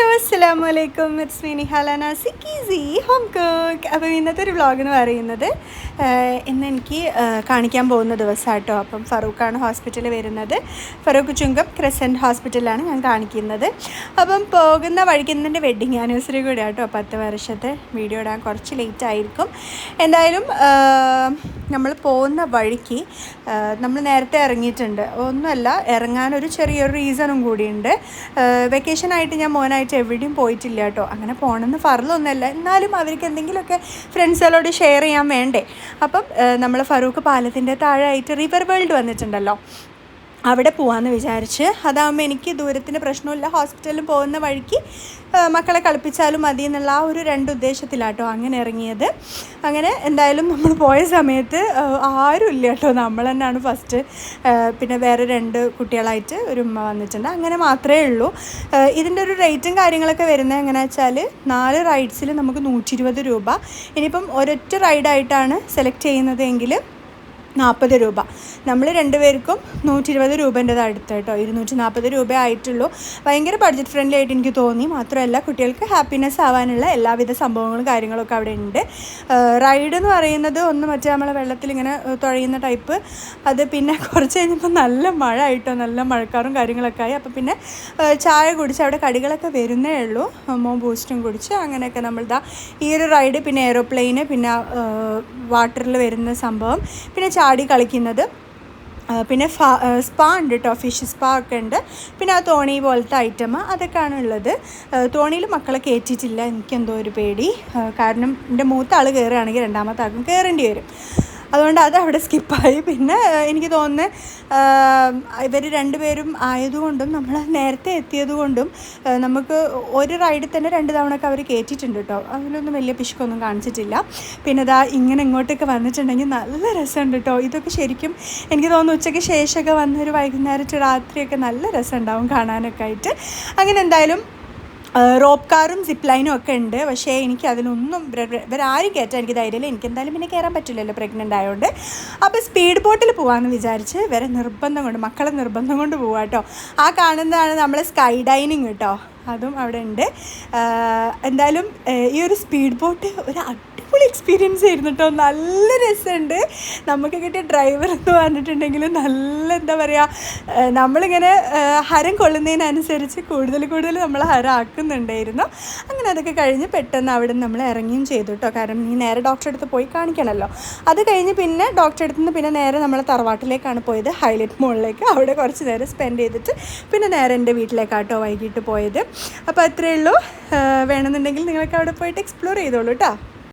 Hello അസ്സാം വലൈക്കും it's me നിഹാലാന സിക്കീസി ഹോം കുക്ക് അപ്പോൾ ഇന്നത്തെ ഒരു വ്ളോഗ് എന്ന് പറയുന്നത് ഇന്ന് എനിക്ക് കാണിക്കാൻ പോകുന്ന ദിവസമാട്ടോ. അപ്പം ഫറൂഖാണ് ഹോസ്പിറ്റലിൽ വരുന്നത്. ഫറൂഖ് ചുങ്കം ക്രസന്റ് ഹോസ്പിറ്റലിലാണ് ഞാൻ കാണിക്കുന്നത്. അപ്പം പോകുന്ന വഴിക്ക് ഇന്നെന്റെ വെഡ്ഡിങ് ആനിവേഴ്സറി കൂടെ ആട്ടോ പത്ത് വർഷത്തെ വീഡിയോ ഇടാൻ കുറച്ച് ലേറ്റ് ആയിരിക്കും. എന്തായാലും നമ്മൾ പോകുന്ന വഴിക്ക് നമ്മൾ നേരത്തെ ഇറങ്ങിയിട്ടുണ്ട്. ഒന്നുമല്ല ഇറങ്ങാനൊരു ചെറിയൊരു റീസണും കൂടിയുണ്ട്. വെക്കേഷനായിട്ട് ഞാൻ മോനായിട്ട് എവിടെയും പോയിട്ടില്ല കേട്ടോ. അങ്ങനെ പോകണമെന്ന് ഫറലൊന്നുമല്ല എന്നാലും അവർക്ക് എന്തെങ്കിലുമൊക്കെ ഫ്രണ്ട്സുകളോട് ഷെയർ ചെയ്യാൻ വേണ്ടേ. അപ്പം നമ്മൾ ഫറൂഖ് പാലത്തിന്റെ താഴെയായിട്ട് റിവർ വേൾഡ് വന്നിട്ടുണ്ടല്ലോ. അവിടെ പോവാന്ന് വിചാരിച്ച്. അതാകുമ്പോൾ എനിക്ക് ദൂരത്തിന് പ്രശ്നമില്ല ഹോസ്പിറ്റലിൽ പോകുന്ന വഴിക്ക് മക്കളെ കളിപ്പിച്ചാലും മതി എന്നുള്ള ആ ഒരു രണ്ട് ഉദ്ദേശത്തിലാട്ടോ അങ്ങനെ ഇറങ്ങിയത്. അങ്ങനെ എന്തായാലും നമ്മൾ പോയ സമയത്ത് ആരും ആരുമില്ല കേട്ടോ. നമ്മൾ തന്നെയാണ് ഫസ്റ്റ് പിന്നെ വേറെ രണ്ട് കുട്ടികളായിട്ട് ഒരു ഉമ്മ വന്നിട്ടുണ്ട്. അങ്ങനെ മാത്രമേ ഉള്ളൂ. ഇതിന്റെ ഒരു റേറ്റും കാര്യങ്ങളൊക്കെ വരുന്നത് എങ്ങനെ വെച്ചാൽ നാല് റൈഡ്സിൽ നമുക്ക് നൂറ്റി രൂപ. ഇനിയിപ്പം ഒരൊറ്റ റൈഡായിട്ടാണ് സെലക്ട് ചെയ്യുന്നത് എങ്കിൽ നാൽപ്പത് രൂപ. നമ്മൾ രണ്ടുപേർക്കും നൂറ്റി ഇരുപത് രൂപേന്റെത് അടുത്ത് കേട്ടോ. ഇരുന്നൂറ്റി നാൽപ്പത് രൂപ ആയിട്ടുള്ളൂ. ഭയങ്കര ബഡ്ജറ്റ് ഫ്രണ്ട്ലി ആയിട്ട് എനിക്ക് തോന്നി. മാത്രമല്ല കുട്ടികൾക്ക് ഹാപ്പിനെസ് ആവാനുള്ള എല്ലാവിധ സംഭവങ്ങളും കാര്യങ്ങളൊക്കെ അവിടെ ഉണ്ട്. റൈഡ് എന്ന് പറയുന്നത് ഒന്ന് മറ്റേ നമ്മളെ വെള്ളത്തിൽ ഇങ്ങനെ തുഴയുന്ന ടൈപ്പ് അത് പിന്നെ കുറച്ച് കഴിഞ്ഞപ്പോൾ നല്ല മഴ ആയിട്ടോ. നല്ല മഴക്കാറും കാര്യങ്ങളൊക്കെ ആയി. അപ്പോൾ പിന്നെ ചായ കുടിച്ച് അവിടെ കടികളൊക്കെ വരുന്നേ ഉള്ളൂ. മോ ബൂസ്റ്റും കുടിച്ച് അങ്ങനെയൊക്കെ നമ്മളിതാ ഈ ഒരു റൈഡ് പിന്നെ എയ്റോപ്ലെയിന് പിന്നെ വാട്ടറിൽ വരുന്ന സംഭവം. പിന്നെ ചാടി കളിക്കുന്നത്. പിന്നെ സ്പാ ഉണ്ട് കേട്ടോ ഫിഷ് സ്പാ ഒക്കെ ഉണ്ട്. പിന്നെ ആ തോണി പോലത്തെ ഐറ്റം അതൊക്കെയാണ് ഉള്ളത്. തോണിയിൽ മക്കളെ കയറ്റിയിട്ടില്ല എനിക്കെന്തോ ഒരു പേടി. കാരണം എന്റെ മൂത്ത ആൾ കയറുകയാണെങ്കിൽ രണ്ടാമത്തെ ആൾക്കും കയറേണ്ടി വരും. അതുകൊണ്ട് അത് അവിടെ സ്കിപ്പായി. പിന്നെ എനിക്ക് തോന്നുന്നത് ഇവർ രണ്ടുപേരും ആയതുകൊണ്ടും നമ്മൾ നേരത്തെ എത്തിയതുകൊണ്ടും നമുക്ക് ഒരു റൈഡിൽ തന്നെ രണ്ട് തവണ ഒക്കെ അവർ കയറ്റിയിട്ടുണ്ട് കേട്ടോ അതിലൊന്നും വലിയ പിശുക്കൊന്നും കാണിച്ചിട്ടില്ല. പിന്നെ ഇതാ ഇങ്ങനെ ഇങ്ങോട്ടൊക്കെ വന്നിട്ടുണ്ടെങ്കിൽ നല്ല രസമുണ്ട് കേട്ടോ ഇതൊക്കെ ശരിക്കും എനിക്ക് തോന്നുന്നു ഉച്ചയ്ക്ക് ശേഷമൊക്കെ വന്നൊരു വൈകുന്നേരത്തെ രാത്രിയൊക്കെ നല്ല രസമുണ്ടാവും കാണാനൊക്കെ ആയിട്ട്. അങ്ങനെ എന്തായാലും റോപ്പ് കാറും സിപ്പ് ലൈനും ഒക്കെ ഉണ്ട്. പക്ഷേ എനിക്ക് അതിലൊന്നും ഇവര- ഇവരാരും കയറ്റാൻ എനിക്ക് ധൈര്യമില്ല എനിക്ക് എന്തായാലും പിന്നെ കയറാൻ പറ്റില്ലല്ലോ പ്രഗ്നന്റ് ആയതുകൊണ്ട് അപ്പോൾ സ്പീഡ് ബോട്ടിൽ പോകാമെന്ന് വിചാരിച്ച് ഇവരെ നിർബന്ധം കൊണ്ട് മക്കളെ നിർബന്ധം കൊണ്ട് പോവാം കേട്ടോ ആ കാണുന്നതാണ് നമ്മളെ സ്കൈ ഡൈനിങ് കേട്ടോ അതും അവിടെ ഉണ്ട് എന്തായാലും ഈ ഒരു സ്പീഡ് ബോട്ട് ഒരു അടിപൊളി എക്സ്പീരിയൻസ് ആയിരുന്നു കേട്ടോ നല്ല രസമുണ്ട് നമുക്ക് കിട്ടിയ ഡ്രൈവർ എന്ന് പറഞ്ഞിട്ടുണ്ടെങ്കിൽ നല്ല എന്താ പറയുക നമ്മളിങ്ങനെ ഹരം കൊള്ളുന്നതിനനുസരിച്ച് കൂടുതൽ കൂടുതൽ നമ്മൾ ഹരം ആക്കുന്നുണ്ടായിരുന്നു. അങ്ങനെ അതൊക്കെ കഴിഞ്ഞ് പെട്ടെന്ന് അവിടെ നമ്മൾ ഇറങ്ങിയും ചെയ്തു കേട്ടോ കാരണം ഈ നേരെ ഡോക്ടറെ അടുത്ത് പോയി കാണിക്കണമല്ലോ അത് കഴിഞ്ഞ് പിന്നെ ഡോക്ടറെ അടുത്ത് നിന്ന് പിന്നെ നേരെ നമ്മൾ തറവാട്ടിലേക്കാണ് പോയത്. ഹൈലൈറ്റ് മോളിലേക്ക്. അവിടെ കുറച്ച് നേരം സ്പെൻഡ് ചെയ്തിട്ട് പിന്നെ നേരെ എന്റെ വീട്ടിലേക്കാട്ടോ വൈകിട്ട് പോയത്. അപ്പോൾ അത്രയേ ഉള്ളൂ. വേണമെന്നുണ്ടെങ്കിൽ നിങ്ങൾക്ക് അവിടെ പോയിട്ട് എക്സ്പ്ലോർ ചെയ്തോളൂ കേട്ടോ